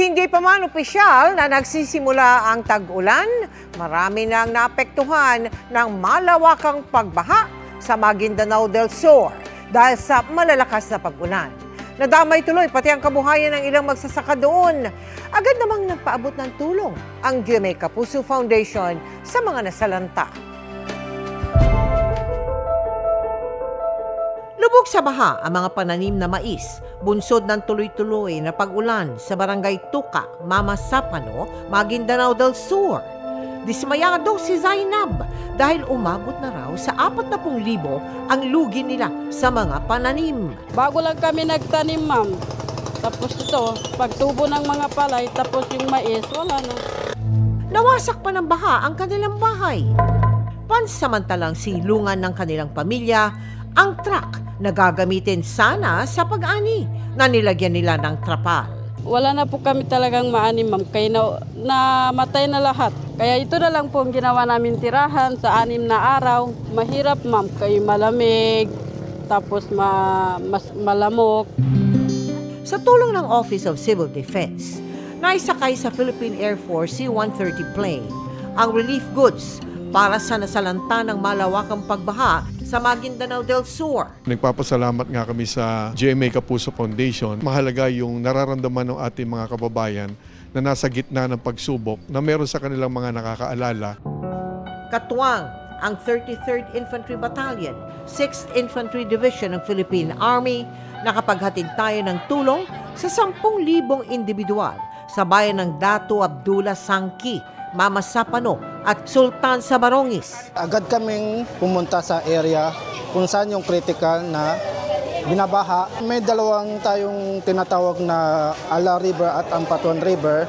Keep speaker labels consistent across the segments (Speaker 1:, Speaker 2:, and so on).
Speaker 1: Hindi pa man opisyal na nagsisimula ang tag-ulan, marami nang naapektuhan ng malawakang pagbaha sa Maguindanao del Sur dahil sa malalakas na pag-ulan. Nadamay tuloy pati ang kabuhayan ng ilang magsasaka doon. Agad namang nagpaabot ng tulong ang GMA Kapuso Foundation sa mga nasalanta. Lubog sa baha ang mga pananim na mais, bunsod ng tuloy-tuloy na pag-ulan sa barangay Tuka, Mama Sapano, Maguindanao del Sur. Dismayado si Zainab dahil umabot na raw sa 40,000 ang lugi nila sa mga pananim.
Speaker 2: Bago lang kami nagtanim, ma'am. Tapos ito, pagtubo ng mga palay, tapos yung mais, wala na.
Speaker 1: Nawasak pa ng baha ang kanilang bahay. Pansamantalang silungan ng kanilang pamilya ang truck na gagamitin sana sa pag-ani na nilagyan nila ng trapal.
Speaker 2: Wala na po kami talagang maanim, ma'am. Kaya na, namatay na lahat. Kaya ito na lang po ang ginawa namin tirahan sa anim na araw. Mahirap, ma'am. Kaya malamig, tapos ma, mas malamok.
Speaker 1: Sa tulong ng Office of Civil Defense, naisakay sa Philippine Air Force C-130 plane ang relief goods para sa nasalanta ng malawakang pagbaha sa Maguindanao del Sur.
Speaker 3: Nagpapasalamat nga kami sa GMA Kapuso Foundation. Mahalaga yung nararamdaman ng ating mga kababayan na nasa gitna ng pagsubok na meron sa kanilang mga nakakaalala
Speaker 1: Katuwang ang 33rd Infantry Battalion, 6th Infantry Division ng Philippine Army, nakapaghatid tayo ng tulong sa 10,000 individual sa bayan ng Datu Abdullah Sangki, Mama Sapano at Sultan Sabarongis.
Speaker 4: agad kaming pumunta sa area kung saan yung critical na binabaha. May dalawang tayong tinatawag na Ala River at Ampatuan River.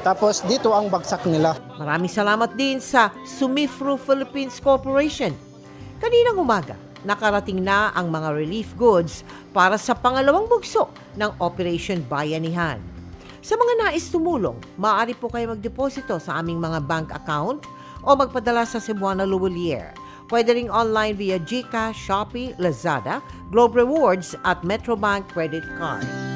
Speaker 4: Tapos dito ang bagsak nila.
Speaker 1: Maraming salamat din sa Sumifru Philippines Corporation. Kaninang umaga, nakarating na ang mga relief goods para sa pangalawang bugso ng Operation Bayanihan. Sa mga nais tumulong, maaari po kayo magdeposito sa aming mga bank account o magpadala sa Cebuana Luwalier. Pwede ring online via GCash, Shopee, Lazada, Globe Rewards at Metrobank Credit Card.